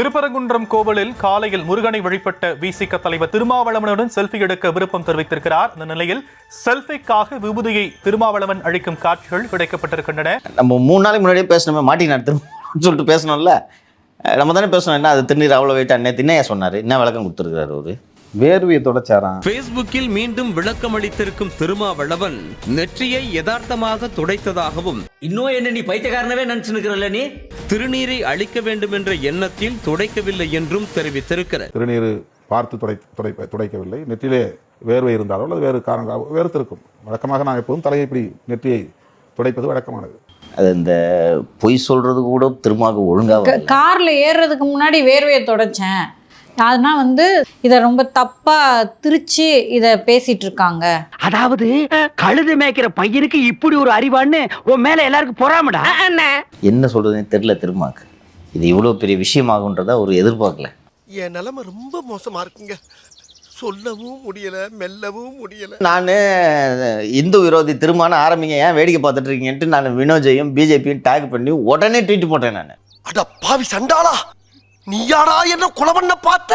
திருப்பரங்குன்றம் கோவிலில் காலையில் முருகனை வழிபட்ட விசிக தலைவர் திருமாவளவனுடன் செல்ஃபி எடுக்க விருப்பம் தெரிவித்திருக்கிறார். இந்த நிலையில் செல்ஃபிக்காக விபூதியை திருமாவளவன் அளிக்கும் காட்சிகள் கிடைக்கப்பட்டிருக்கின்றன. நம்ம மூணு நாளைக்கு முன்னாடியே பேசணுமே மாட்டினார் திரும்ப சொல்லிட்டு பேசணும்ல நம்ம தானே பேசணும் என்ன அது திருநீர் அவ்வளோ வெயிட் அண்ணே திண்ணையா சொன்னார் என்ன விளக்கம் கொடுத்துருக்கிறார் அவரு? வேர்வையை தொடச்சாராம். பேஸ்புக்கில் மீண்டும் விளக்கம் அளித்திருக்கும் திருமாவளவன் நெற்றியை யதார்த்தமாக துடைத்ததாகவும் இன்னும் என்ன நீ பைத்தியக்காரனவே நினைச்சுக்கிறல்ல நீ? திருநீரை அளிக்க வேண்டும் என்ற எண்ணத்தில் துடைக்கவில்லை என்றும் தெரிவித்திருக்கிறார் திருநீர் பார்த்து துடை துடைப்ப துடைக்கவில்லை. நெற்றிலே வேர்வை இருந்தாலோ அல்லது வேறு காரணம் வேறுத்திருக்கும் வழக்கமாக நான் எப்போதும் தலையை இப்படி நெற்றியை துடைப்பது வழக்கமானது. அது இந்த பொய் சொல்றது கூட திருமாவுக்கு ஒழுங்காக கார்ல ஏறுறதுக்கு முன்னாடி வேர்வையை தொடச்சேன். அதனா வந்து இதை ரொம்ப தப்பா திரிச்சு இதை பேசிட்டு இருக்காங்க அதாவது கழுது மேய்க்கிற பையனுக்கு இப்படி ஒரு அறிவான்னு உன் மேல எல்லாருக்கும் பொறாமடா? என்ன சொல்றதுனே தெரியல திருமாக்கு இது இவ்வளோ பெரிய விஷயமாகுன்றதை அவர் எதிர்பார்க்கல. என் நிலைமை ரொம்ப மோசமா இருக்குங்க. சொல்லவும் முடியல மெல்லவும் முடியல. நான் இந்து விரோதி திருமான ஆரம்பிங்க ஏன் வேடிக்கை பார்த்துட்டு இருக்கீங்கன்ட்டு நான் வினோஜையும் பிஜேபியும் டேக் பண்ணி உடனே ட்வீட் போட்டேன் நான். அட பாவி சண்டாளா! நீயாடா என்ன கொலை பண்ண பார்த்த?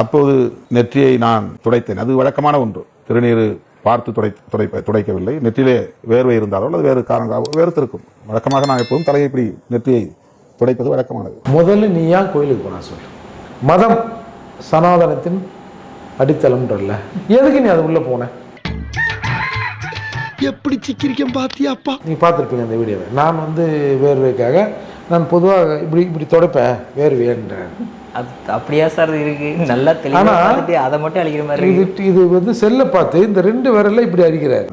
அப்போது நெற்றியை நான் துடைத்தேன். அது வழக்கமான ஒன்று. திருநீர் பார்த்து துடை துடைப்ப துடைக்கவில்லை. நெற்றிலே வேர்வை இருந்தாலோ அல்லது வேறு காரணம் வேறுத்திருக்கும் வழக்கமாக நான் எப்போதும் தலையை இப்படி நெற்றியை துடைப்பது வழக்கமானது. முதல்ல நீ ஏன் கோயிலுக்கு போனா சொல்லு. மதம் சனாதனத்தின் அடித்தளம்ன்றல்ல எதுக்கு நீ அது உள்ள போன? எப்படி சிக்கிரிக்கம் பாத்தியாப்பா நீ பார்த்துருப்பீங்க அந்த வீடியோவை. நான் வந்து வேர்வைக்காக நான் பொதுவாக இப்படி இப்படி துடைப்பேன் வேர்வையன்றேன் அது அப்படியா சார் இருக்கு? நல்லா தெளிவா ஆனா- பார்த்துட்டு அதை மட்டும் அழிக்கிற மாதிரி இது இருக்கு. இது வந்து செல்லை பார்த்து இந்த ரெண்டு விரல்ல இப்படி அடிக்கிறார்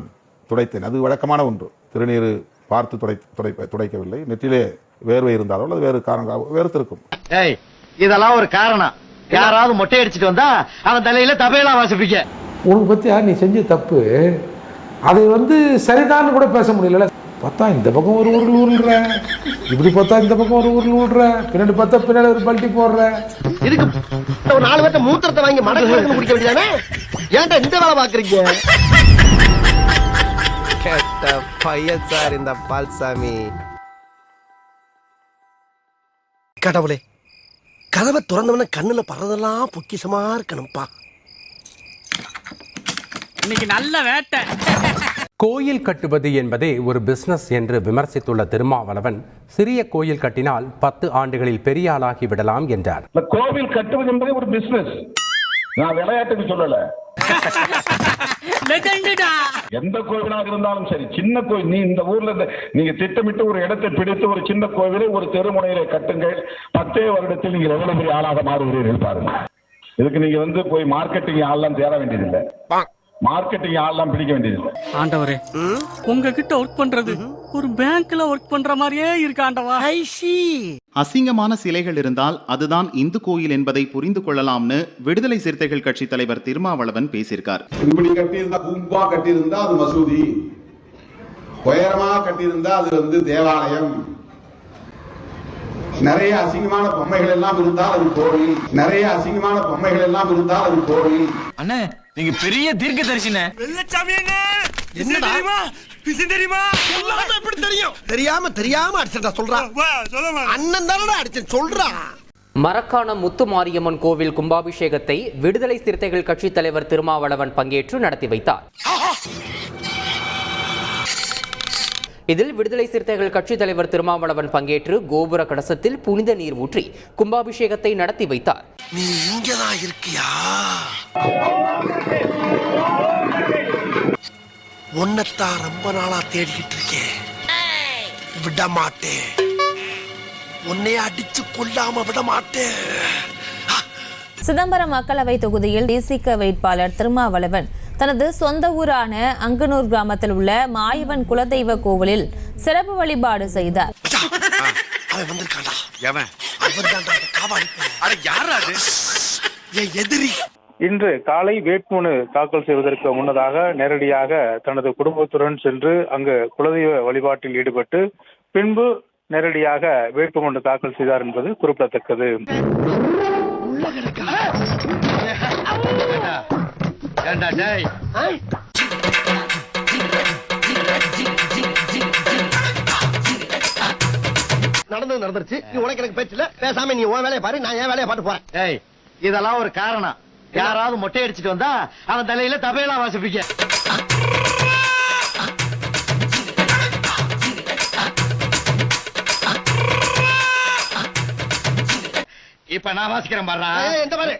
துடைத்தேன். அது வழக்கமான ஒன்று. திருநீர் பார்த்து துடை துடைப்ப துடைக்கவில்லை. நெற்றிலே வேர்வை இருந்தாலோ அல்லது வேறு காரணம் வேறுத்திருக்கும் ஏய் இதெல்லாம் ஒரு காரணம். யாராவது மொட்டை அடிச்சிட்டு வந்தா அவன் தலையில தபையெல்லாம் வாசிப்பீங்க உனக்கு பத்தியா? நீ செஞ்ச தப்பு. அதை வந்து சரிதான்னு கூட பேச முடியல பார்த்தா இந்த பக்கம் ஒரு உருள் உருள்ற இப்படி பார்த்தா இந்த பக்கம் ஒரு உருள் விடுற பின்னாடி பார்த்தா பின்னாடி ஒரு பல்ட்டி போடுற. இதுக்கு ஒரு நாலு பேர்த்த மூத்திரத்தை வாங்கி மடக்கு குடிக்க வேண்டியதானே? ஏன்டா இந்த வேலை பாக்குறீங்க கெட்ட பையன் சார் இந்த பால்சாமி. கடவுளே கதவை திறந்தவன கண்ணுல பறதெல்லாம் பொக்கிஷமா இருக்கணும்ப்பா இன்னைக்கு நல்ல வேட்டை. கோயில் கட்டுவது என்பதே ஒரு பிசினஸ் என்று விமர்சித்துள்ள திருமாவளவன் சிறிய கோயில் கட்டினால் பத்து ஆண்டுகளில் பெரிய ஆளாகி விடலாம் என்றார். கோவில் கட்டுவது என்பதே ஒரு பிசினஸ் நான் விளையாட்டுக்கு சொல்லல. எந்த கோவிலாக இருந்தாலும் சரி சின்ன கோவில் நீ இந்த ஊர்ல நீங்க திட்டமிட்டு ஒரு இடத்தை பிடித்து ஒரு சின்ன கோவிலை ஒரு தெருமுனையில கட்டுங்கள். பத்தே வருடத்தில் நீங்கள் எவ்வளவு பெரிய ஆளாக மாறுகிறீர்கள் பாருங்க. இதுக்கு நீங்க வந்து போய் மார்க்கெட்டிங் ஆள்லாம் தேட வேண்டியதில்லை. மார்க்கெட்டிங் ஆள்லாம் பிடிக்க வேண்டியதில்லை ஆண்டவரே உங்ககிட்ட ஒர்க் பண்றது ஒரு பேங்க்ல ஒர்க் பண்ற மாதிரியே இருக்கு ஆண்டவா. அசிங்கமான சிலைகள் இருந்தால் அதுதான் இந்து கோயில் என்பதை புரிந்து கொள்ளலாம்னு விடுதலை சிறுத்தைகள் கட்சி தலைவர் திருமாவளவன் பேசியிருக்கார். இப்படி கட்டியிருந்தா கும்பா கட்டியிருந்தா அது மசூதி. உயரமா கட்டியிருந்தா அது வந்து தேவாலயம். நிறைய அசிங்கமான பொம்மைகள் எல்லாம் இருந்தால் அது கோவில். நிறைய அசிங்கமான பொம்மைகள் எல்லாம் இருந்தால் அது கோவில். அண்ணே நீங்க பெரிய தீர்க்க தரிசின என்னடா? தெரியுமா? சொல்லாம எப்படி தெரியும்? தெரியாம தெரியாம அடிச்சா சொல்றா. அண்ணன் தானடா அடிச்சேன் சொல்றா. மரக்காணம் முத்து மாரியம்மன் கோவில் கும்பாபிஷேகத்தை விடுதலை சிறுத்தைகள் கட்சி தலைவர் திருமாவளவன் பங்கேற்று நடத்தி வைத்தார். இதில் விடுதலை சிறுத்தைகள் கட்சி தலைவர் திருமாவளவன் பங்கேற்று கோபுர கலசத்தில் புனித நீர் ஊற்றி கும்பாபிஷேகத்தை நடத்தி வைத்தார். நீ இங்கதான் இருக்கியா? உன்னைத்தான் ரொம்ப நாளா தேடிக்கிட்டு இருக்கேன். விட மாட்டேன் உன்னைய அடிச்சு கொல்லாம விட மாட்டேன் சிதம்பரம் மக்களவை தொகுதியில் தேசிக வேட்பாளர் திருமாவளவன் தனது சொந்த ஊரான அங்கனூர் கிராமத்தில் உள்ள மாயவன் குலதெய்வ கோவிலில் சிறப்பு வழிபாடு செய்தார். அவன் வந்திருக்கான்டா. எவன்? அவன் தான்டா காவாடி அட யாரா அது? என் எதிரி. இன்று காலை வேட்புமனு தாக்கல் செய்வதற்கு முன்னதாக நேரடியாக தனது குடும்பத்துடன் சென்று அங்கு குலதெய்வ வழிபாட்டில் ஈடுபட்டு பின்பு நேரடியாக வேட்புமனு தாக்கல் செய்தார் என்பது குறிப்பிடத்தக்கது. நடந்தது நடந்தது நடந்துருச்சு. நீ உனக்கு எனக்கு பேச்சு இல்ல. பேசாம நீ உன் வேலையை பாரு நான் என் வேலையை பாட்டு போறேன். ஏய் இதெல்லாம் ஒரு காரணம். யாராவது மொட்டை அடிச்சிட்டு வந்தா அவன் தலையில தபையெல்லாம் வாசிப்பீங்க இப்ப நான் வாசிக்கிறேன் பாரு இந்த பாரு.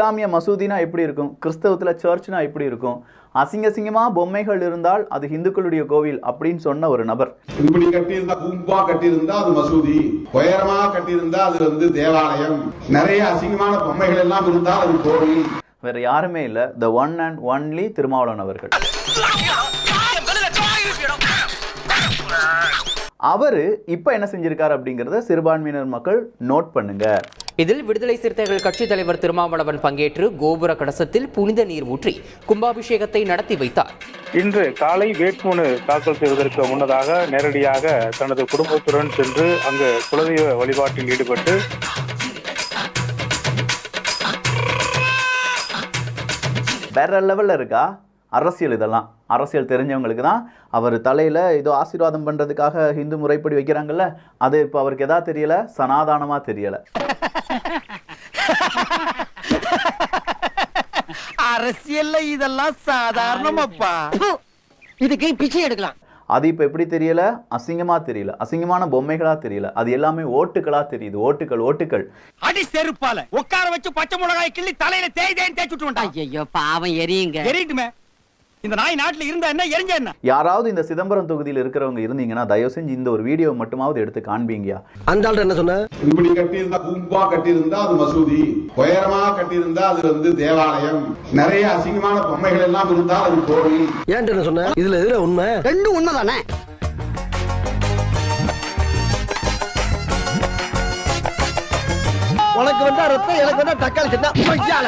இஸ்லாமிய மசூதினா எப்படி இருக்கும்? கிறிஸ்தவத்துல சர்ச்னா எப்படி இருக்கும்? அசிங்க அசிங்கமா பொம்மைகள் இருந்தால் அது இந்துக்களுடைய கோவில் அப்படின்னு சொன்ன ஒரு நபர். இப்படி கட்டியிருந்தா கும்பா கட்டியிருந்தா அது மசூதி. உயரமா கட்டியிருந்தா அது வந்து தேவாலயம். நிறைய அசிங்கமான பொம்மைகள் எல்லாம் இருந்தா அது கோவில். வேற யாருமே இல்ல. The one and only Thirumavalavan அவர்கள். அவரு இப்ப என்ன செஞ்சிருக்காரு அப்படிங்கறத சிறுபான்மையினர் மக்கள் நோட் பண்ணுங்க. இதில் விடுதலை சிறுத்தைகள் கட்சித் தலைவர் திருமாவளவன் பங்கேற்று கோபுர கலசத்தில் புனித நீர் ஊற்றி கும்பாபிஷேகத்தை நடத்தி வைத்தார். இன்று காலை வேட்புமனு தாக்கல் செய்வதற்கு முன்னதாக நேரடியாக தனது குடும்பத்துடன் சென்று அங்கு குலதெய்வ வழிபாட்டில் ஈடுபட்டு வேற லெவல்ல இருக்கா? அரசியல் இதெல்லாம். அரசியல் தெரிஞ்சவங்களுக்கு தான் அவர் தலையில ஏதோ ஆசீர்வாதம் பண்றதுக்காக இந்து முறைப்படி வைக்கிறாங்கல்ல அது இப்போ அவருக்கு எதா தெரியல? சனாதானமா தெரியல. அரசியல்ல இதெல்லாம் சாதாரணமாப்பா. இதுக்கு பிச்சை எடுக்கலாம்? அது இப்போ எப்படி தெரியல? அசிங்கமா தெரியல. அசிங்கமான பொம்மைகளா தெரியல. அது எல்லாமே ஓட்டுகளா தெரியுது. ஓட்டுகள் ஓட்டுகள் அடி செருப்பால உட்கார வச்சு பச்சை மிளகாய் கிள்ளி தலையில தேய் தேய் தேய்ச்சி விட்டு ஐயோ பாவம் எரியுங்க. எரியட்டுமே. இந்த நாய் நாட்டுல இருந்தா என்ன எரிஞ்ச என்ன? யாராவது இந்த சிதம்பரம் தொகுதியில் இருக்கிறவங்க இருந்தீங்கன்னா தயவு செஞ்சு இந்த ஒரு வீடியோ மட்டுமாவது எடுத்து காண்பீங்கயா. அந்த ஆள் என்ன சொன்ன? இப்படி கட்டியிருந்தா கும்பா கட்டியிருந்தா அது மசூதி. உயரமா கட்டியிருந்தா அது வந்து தேவாலயம். நிறைய அசிங்கமான பொம்மைகள் எல்லாம் இருந்தா அது கோவில். ஏன்ட்டு என்ன சொன்ன? இதுல எதுல உண்மை? ரெண்டும் உண்மைதானே? உனக்கு வந்தா ரத்தம் எனக்கு வந்தா தக்காளி பொய்யால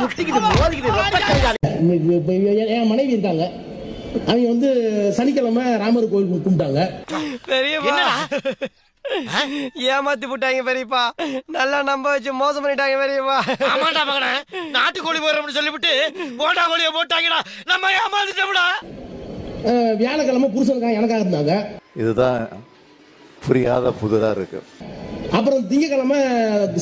முட்டிக்கிட்டு மோதிக்கிட்டு ரத்த கையால என் மனைவி இருக்காங்க. அவங்க வந்து சனிக்கிழமை ராமர் கோயில் கும்பிட்டாங்க. பெரியப்பா. ஏமாத்தி போட்டாங்க பெரியப்பா. நல்லா நம்ப வச்சு மோசம் பண்ணிட்டாங்க பெரியப்பா. ஆமாடா மகனே. நாட்டுக்கோழி போறோம்னு சொல்லிவிட்டு போட்டா கோழிய போட்டாங்கடா. நம்ம ஏமாந்துட்டோம்டா அஹ், வியாழக்கிழமை புருஷனுக்காக எனக்காக இருந்தாங்க. இதுதான் புரியாத புதுதா இருக்கு. அப்புறம் திங்கக்கிழமை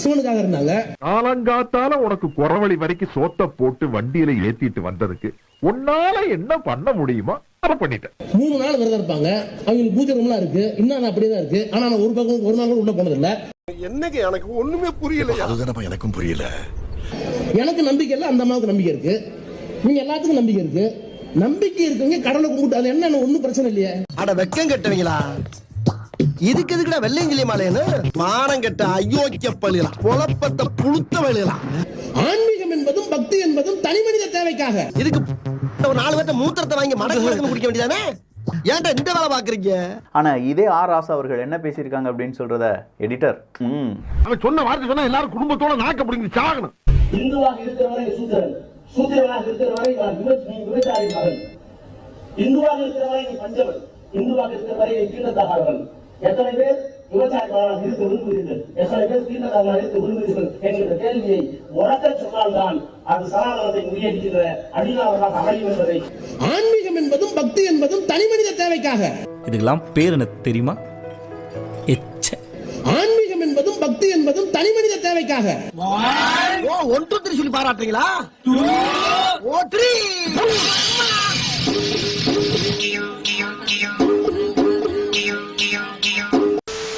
சிவனுக்காக இருந்தாங்க. காலங்காத்தால உனக்கு குறவழி வரைக்கும் சோத்த போட்டு வண்டியில ஏத்திட்டு வந்ததுக்கு உன்னால என்ன பண்ண முடியுமோ அதை பண்ணிட்டேன். மூணு நாள் விரதம் இருப்பாங்க. அவங்களுக்கு பூஜை ரூம்லாம் இருக்கு. இன்னும் நான் அப்படியே தான் இருக்கு. ஆனா நான் ஒரு பக்கம் ஒரு நாள் கூட உள்ள போனது இல்ல என்னங்க எனக்கு ஒண்ணுமே புரியல அதுதானப்பா எனக்கும் புரியல. எனக்கு நம்பிக்கை இல்லை அந்த அம்மாவுக்கு நம்பிக்கை இருக்கு. நீங்க எல்லாத்துக்கும் நம்பிக்கை இருக்கு. நம்பிக்கை இருக்குங்க கடலை கும்பிட்டு அது என்ன ஒன்றும் பிரச்சனை இல்லையே. அட வெக்கம் கெட்டவங்களா? இதுக்கு எதுக்குடா வெள்ளையங்கிலி மாலையன்னு மானம் கெட்ட அயோக்கிய பள்ளிகளா பொழப்பத்தை புழுத்த வழிகளா ஆன்மீகம் என்பதும் பக்தி என்பதும் தனி மனித தேவைக்காக. இதுக்கு ஒரு நாலு பேர்த்த மூத்திரத்தை வாங்கி மடக்கு குடிக்க வேண்டியதானே? ஏன்டா இந்த வேலை பாக்குறீங்க ஆனா இதே ஆர் ராசா அவர்கள் என்ன பேசியிருக்காங்க அப்படின்னு சொல்றத எடிட்டர் ம். அவன் சொன்ன வார்த்தை சொன்னா எல்லாரும் குடும்பத்தோட நாக்க பிடிங்க சாகணும். இந்துவாக இருக்கிறவரை சூத்திரன். சூத்திரனாக இருக்கிறவரை நான் விவசாயி மகன். இந்துவாக இருக்கிறவரை நீ பஞ்சவன். இந்துவாக இருக்கிறவரை நீ கீழத்தகாதவன் எத்தனை பேர் விவசாயக்காரராக இருக்க விரும்புகிறீர்கள்? எத்தனை பேர் தீர்ந்ததாக இருக்க விரும்புகிறீர்கள் என்கிற கேள்வியை உறக்க சொன்னால்தான் அது சனாதனத்தை முறியடிக்கிற அடிநாதமாக அமையும் என்பதை. ஆன்மீகம் என்பதும் பக்தி என்பதும் தனி மனித தேவைக்காக. இதுக்கெல்லாம் பேர் என்ன தெரியுமா? எச்ச. ஆன்மீகம் என்பதும் பக்தி என்பதும் தனி மனித தேவைக்காக. ஓ ஒன் டூ த்ரீ சொல்லி பாராட்டுறீங்களா? ஓ த்ரீ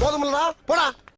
போதுமில்லடா போடா